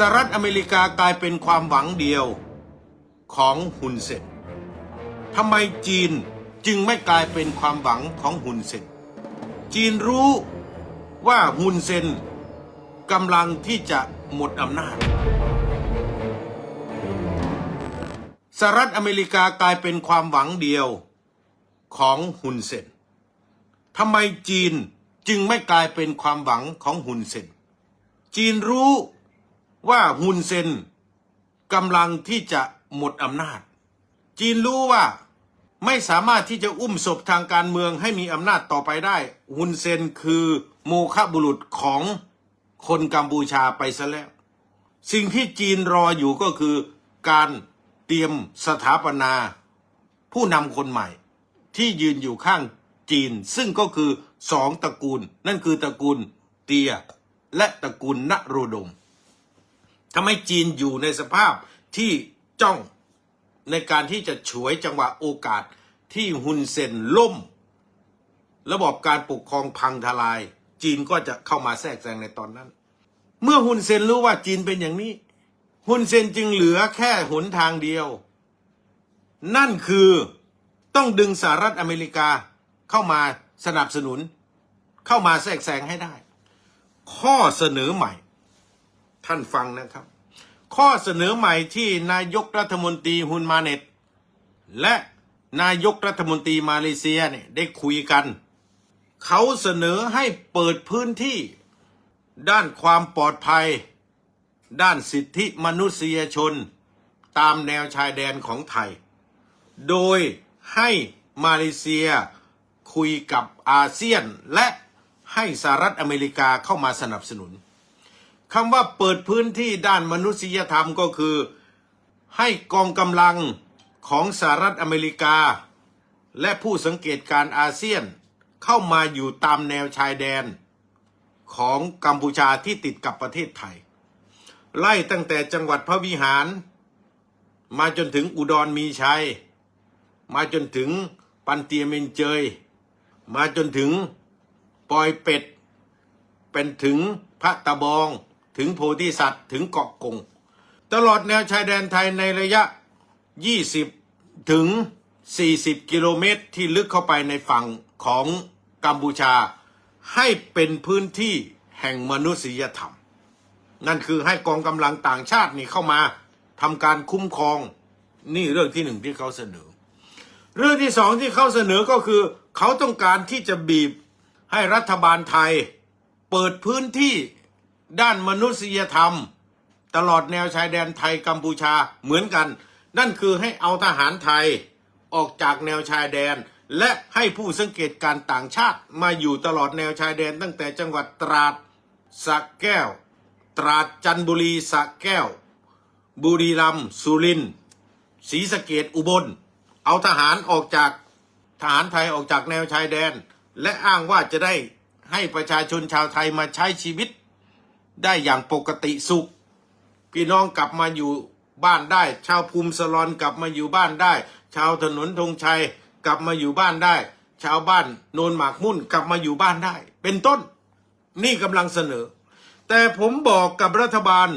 สหรัฐอเมริกากลายเป็นความหวังเดียวของฮุนเซนทำไมจีนจึงไม่กลายเป็นความหวังของฮุนเซนจีนรู้ว่าฮุนเซนกำลังที่จะหมดอำนาจสหรัฐอเมริกากลายเป็นความหวังเดียวของฮุนเซนทำไมจีนจึงไม่กลายเป็นความหวังของฮุนเซนจีนรู้ ว่าฮุนเซนกำลังที่จะหมดอำนาจ จีนรู้ว่าไม่สามารถที่จะอุ้มศพทางการเมืองให้มีอำนาจต่อไปได้ฮุนเซนคือโมฆะบุรุษของคนกัมพูชาไปซะแล้ว สิ่งที่จีนรออยู่ก็คือการเตรียมสถาปนา ผู้นำคนใหม่ ที่ยืนอยู่ข้างจีน ซึ่งก็คือสองตระกูล นั่นคือตระกูลเตีย และตระกูลนโรดม ทำให้จีนอยู่ในสภาพที่จ้องในการที่จะฉวยจังหวะโอกาสที่ฮุนเซนล่ม ระบบการปกครองพังทลาย จีนก็จะเข้ามาแทรกแซงในตอนนั้น เมื่อฮุนเซนรู้ว่าจีนเป็นอย่างนี้ฮุนเซนจึงเหลือแค่หนทางเดียว นั่นคือต้องดึงสหรัฐอเมริกาเข้ามาสนับสนุน เข้ามาแทรกแซงให้ได้ ข้อเสนอใหม่ ท่านฟังนะครับ ข้อเสนอใหม่ที่นายกรัฐมนตรีฮุนมาเน็ต และนายกรัฐมนตรีมาเลเซียเนี่ยได้คุยกัน เขาเสนอให้เปิดพื้นที่ ด้านความปลอดภัย ด้านสิทธิมนุษยชน ตามแนวชายแดนของไทย โดยให้มาเลเซียคุยกับอาเซียนและให้สหรัฐอเมริกาเข้ามาสนับสนุน คำว่าเปิดพื้นที่ด้านมนุษยธรรมก็คือ ให้กองกำลังของสหรัฐอเมริกา และผู้สังเกตการอาเซียนเข้ามาอยู่ตามแนวชายแดนของกัมพูชาที่ติดกับประเทศไทย ไล่ตั้งแต่จังหวัดพระวิหาร มาจนถึงอุดรมีชัย มาจนถึงปันเตียเมนเจย มาจนถึงปอยเป็ด เป็นถึงพระตะบอง ถึงโพธิสัตว์ถึงเกาะกง ตลอดแนวชายแดนไทยในระยะ 20 ถึง 40 กิโลเมตรที่ลึกเข้าไปในฝั่งของกัมพูชา ให้เป็นพื้นที่แห่งมนุษยธรรม นั่นคือให้กองกำลังต่างชาตินี่เข้ามาทำการคุ้มครองนี่เรื่องที่หนึ่งที่เขาเสนอ เรื่องที่สองที่เขาเสนอก็คือ เขาต้องการที่จะบีบให้รัฐบาลไทย เปิดพื้นที่ ด้านมนุษยธรรม ตลอดแนวชายแดนไทยกัมพูชาเหมือนกัน นั่นคือให้เอาทหารไทยออกจากแนวชายแดน และให้ผู้สังเกตการต่างชาติมาอยู่ตลอดแนวชายแดน ตั้งแต่จังหวัดตราดสระแก้ว ตราดจันบุรีสระแก้ว บุรีรัมย์สุรินทร์ศรีสะเกดอุบล เอาทหารออกจากทหารไทยออกจากแนวชายแดน และอ้างว่าจะได้ให้ประชาชนชาวไทยมาใช้ชีวิต ได้อย่างปกติสุข พี่น้องกลับมาอยู่บ้านได้ ชาวภูมิสลอนกลับมาอยู่บ้านได้ ชาวถนนธงชัยกลับมาอยู่บ้านได้ ชาวบ้านโนนหมากมุ่นกลับมาอยู่บ้านได้ เป็นต้น นี่กำลังเสนอ แต่ผมบอกกับรัฐบาล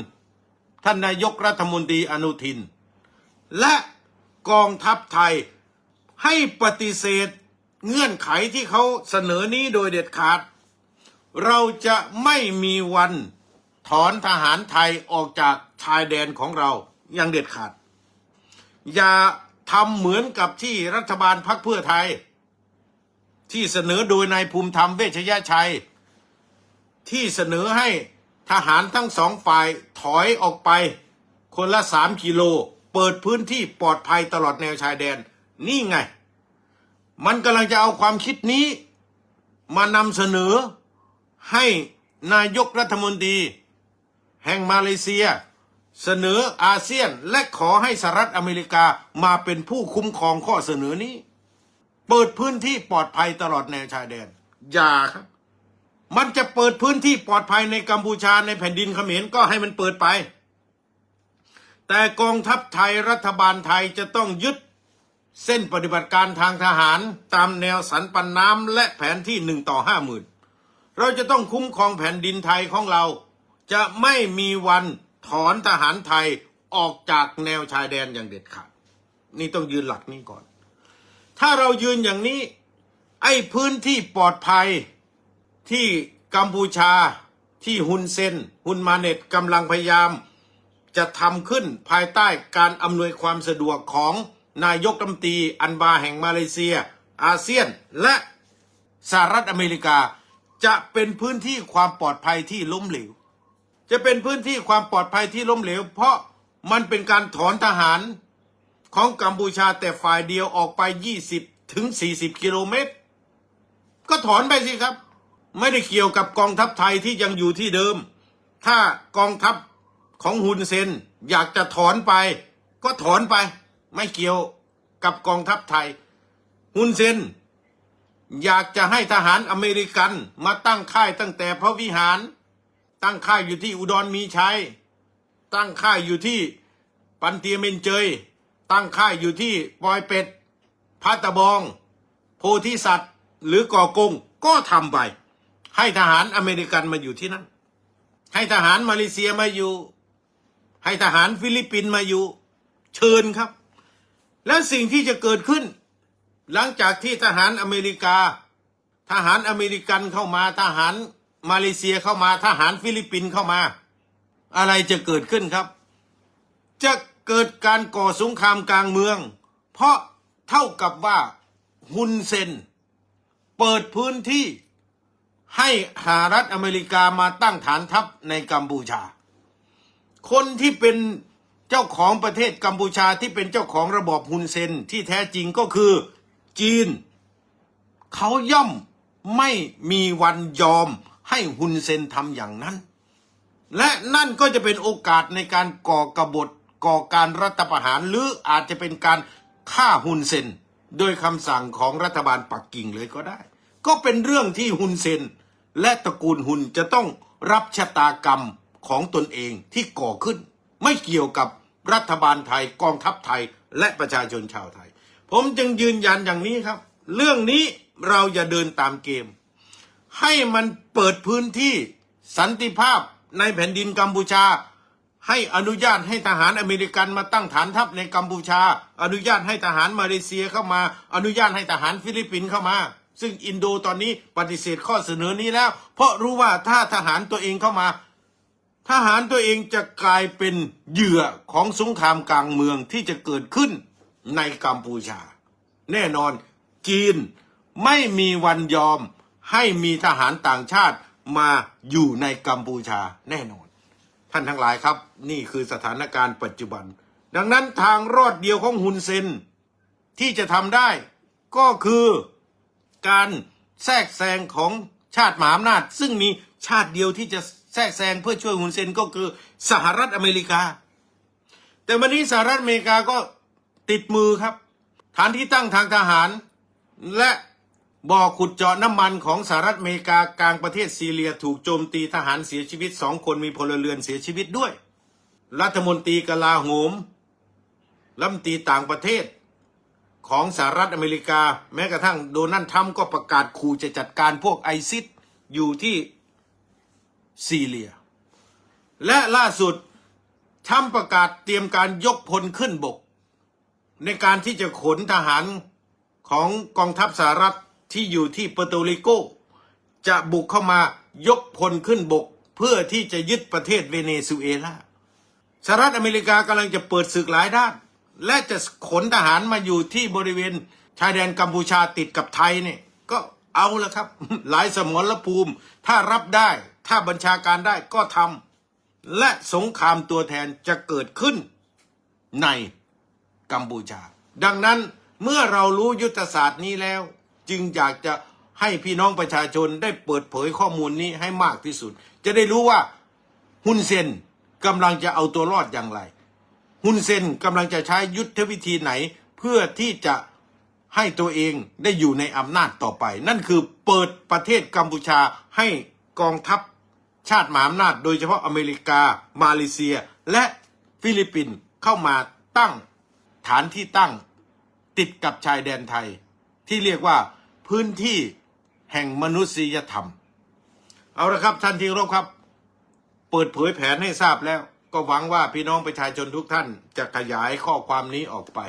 ท่านนายกรัฐมนตรีอนุทิน และกองทัพไทยให้ปฏิเสธเงื่อนไขที่เขาเสนอนี้โดยเด็ดขาด เราจะไม่มีวัน ถอนทหารไทยออกจากชายแดนของเราอย่างเด็ดขาด อย่าทำเหมือนกับที่รัฐบาลพักเพื่อไทย ที่เสนอโดยนายภูมิธรรมเวชยชัย ที่เสนอให้ทหารทั้งสองฝ่ายถอยออกไปคนละสามกิโล เปิดพื้นที่ปลอดภัยตลอดแนวชายแดน นี่ไง มันกำลังจะเอาความคิดนี้มานำเสนอให้นายกรัฐมนตรี แห่งมาเลเซีย เสนออาเซียนและขอให้สหรัฐอเมริกามาเป็นผู้คุ้มครองข้อเสนอนี้ เปิดพื้นที่ปลอดภัยตลอดแนวชายแดน อย่าครับ มันจะเปิดพื้นที่ปลอดภัยในกัมพูชาในแผ่นดินเขมรก็ให้มันเปิดไป แต่กองทัพไทยรัฐบาลไทยจะต้องยึดเส้นปฏิบัติการทางทหารตามแนวสันปันน้ำและแผนที่หนึ่งต่อห้าหมื่นเราจะต้องคุ้มครองแผ่นดินไทยของเรา จะไม่มีวันถอนทหารไทยออกจากแนวชายแดนอย่างเด็ดขาด นี่ต้องยืนหลักนี้ก่อน ถ้าเรายืนอย่างนี้ ไอ้พื้นที่ปลอดภัยที่กัมพูชาที่ฮุนเซนฮุนมาเน็ตกำลังพยายาม จะทำขึ้นภายใต้การอำนวยความสะดวกของนายกรัฐมนตรีอันบาแห่งมาเลเซีย อาเซียน และสหรัฐอเมริกาจะเป็นพื้นที่ความปลอดภัยที่ล้มเหลว จะเป็นพื้นที่ความปลอดภัยที่ล้มเหลว เพราะมันเป็นการถอนทหารของกัมพูชาแต่ฝ่ายเดียวออกไป 20 ถึง 40 กิโลเมตร ก็ถอนไปสิครับ ไม่ได้เกี่ยวกับกองทัพไทยที่ยังอยู่ที่เดิม ถ้ากองทัพของฮุนเซนอยากจะถอนไป ก็ถอนไป ไม่เกี่ยวกับกองทัพไทยฮุนเซนอยากจะให้ทหารอเมริกันมาตั้งค่ายตั้งแต่พระวิหาร ตั้งค่ายอยู่ที่อุดรมีชัย ตั้งค่ายอยู่ที่ปันเตียเมนเจย ตั้งค่ายอยู่ที่ปอยเป็ดพัตะบอง โพธิสัตว์ หรือก่อกงก็ทำไป ให้ทหารอเมริกันมาอยู่ที่นั่น ให้ทหารมาเลเซียมาอยู่ ให้ทหารฟิลิปปินส์มาอยู่ เชิญครับ แล้วสิ่งที่จะเกิดขึ้น หลังจากที่ทหารอเมริกา ทหารอเมริกันเข้ามาทหาร มาเลเซียเข้ามาทหารฟิลิปปินส์เข้ามา อะไรจะเกิดขึ้นครับ จะเกิดการก่อสงครามกลางเมือง เพราะเท่ากับว่าฮุนเซน เปิดพื้นที่ให้สหรัฐอเมริกามาตั้งฐานทัพในกัมพูชา คนที่เป็นเจ้าของประเทศกัมพูชาที่เป็นเจ้าของระบอบฮุนเซนที่แท้จริงก็คือจีน เขาย่อมไม่มีวันยอม ให้ฮุนเซนทำอย่างนั้น และนั่นก็จะเป็นโอกาสในการก่อกบฏก่อการรัฐประหารหรืออาจจะเป็นการฆ่าฮุนเซนโดยคำสั่งของรัฐบาลปักกิ่งเลยก็ได้ ก็เป็นเรื่องที่ฮุนเซนและตระกูลฮุนจะต้องรับชะตากรรมของตนเองที่ก่อขึ้น ไม่เกี่ยวกับรัฐบาลไทยกองทัพไทยและประชาชนชาวไทย ผมจึงยืนยันอย่างนี้ครับ เรื่องนี้เราอย่าเดินตามเกม ให้มันเปิดพื้นที่สันติภาพในแผ่นดินกัมพูชา ให้อนุญาตให้ทหารอเมริกันมาตั้งฐานทัพในกัมพูชา อนุญาตให้ทหารมาเลเซียเข้ามา อนุญาตให้ทหารฟิลิปปินส์เข้ามา ซึ่งอินโดตอนนี้ปฏิเสธข้อเสนอนี้แล้ว เพราะรู้ว่าถ้าทหารตัวเองเข้ามา ทหารตัวเองจะกลายเป็นเหยื่อของสงครามกลางเมืองที่จะเกิดขึ้นในกัมพูชา แน่นอนจีนไม่มีวันยอม ให้มีทหารต่างชาติมาอยู่ในกัมพูชาแน่นอน ท่านทั้งหลายครับ นี่คือสถานการณ์ปัจจุบัน ดังนั้นทางรอดเดียวของฮุนเซนที่จะทำได้ก็คือการแทรกแซงของชาติมหาอำนาจ ซึ่งมีชาติเดียวที่จะแทรกแซงเพื่อช่วยฮุนเซนก็คือสหรัฐอเมริกา แต่วันนี้สหรัฐอเมริกาก็ติดมือครับ ฐานที่ตั้งทางทหารและ บ่อขุดเจาะน้ำมันของสหรัฐอเมริกากลางประเทศซีเรียถูกโจมตีทหารเสียชีวิตสองคนมีพลเรือนเสียชีวิตด้วย รัฐมนตรีกลาโหมรัฐมนตรีต่างประเทศของสหรัฐอเมริกา แม้กระทั่งโดนัลด์ทรัมป์ก็ประกาศขู่จะจัดการพวกไอซิสอยู่ที่ซีเรีย และล่าสุดทรัมป์ประกาศเตรียมการยกพลขึ้นบก ในการที่จะขนทหารของกองทัพสหรัฐ ที่อยู่ที่เปอร์โตริโก จะบุกเข้ามายกพลขึ้นบก เพื่อที่จะยึดประเทศเวเนซุเอลาสหรัฐอเมริกากำลังจะเปิดศึกหลายด้าน และจะขนทหารมาอยู่ที่บริเวณชายแดนกัมพูชาติดกับไทยเนี่ยก็เอาละครับ หลายสมรภูมิ ถ้ารับได้ ถ้าบัญชาการได้ก็ทำและสงครามตัวแทนจะเกิดขึ้นในกัมพูชา ดังนั้นเมื่อเรารู้ยุทธศาสตร์นี้แล้ว จึงอยากจะให้พี่น้องประชาชนได้เปิดเผยข้อมูลนี้ให้มากที่สุด จะได้รู้ว่าฮุนเซนกำลังจะเอาตัวรอดอย่างไรฮุนเซนกำลังจะใช้ยุทธวิธีไหน เพื่อที่จะให้ตัวเองได้อยู่ในอำนาจต่อไป นั่นคือเปิดประเทศกัมพูชาให้กองทัพชาติมหาอำนาจ โดยเฉพาะอเมริกา มาเลเซีย และฟิลิปปินส์เข้ามาตั้งฐานที่ตั้งติดกับชายแดนไทย ที่เรียกว่า พื้นที่แห่งมนุษยธรรม เอาละครับท่านที่รบครับ เปิดเผยแผนให้ทราบแล้ว ก็หวังว่าพี่น้องประชาชนทุกท่านจะขยายข้อความนี้ออกไป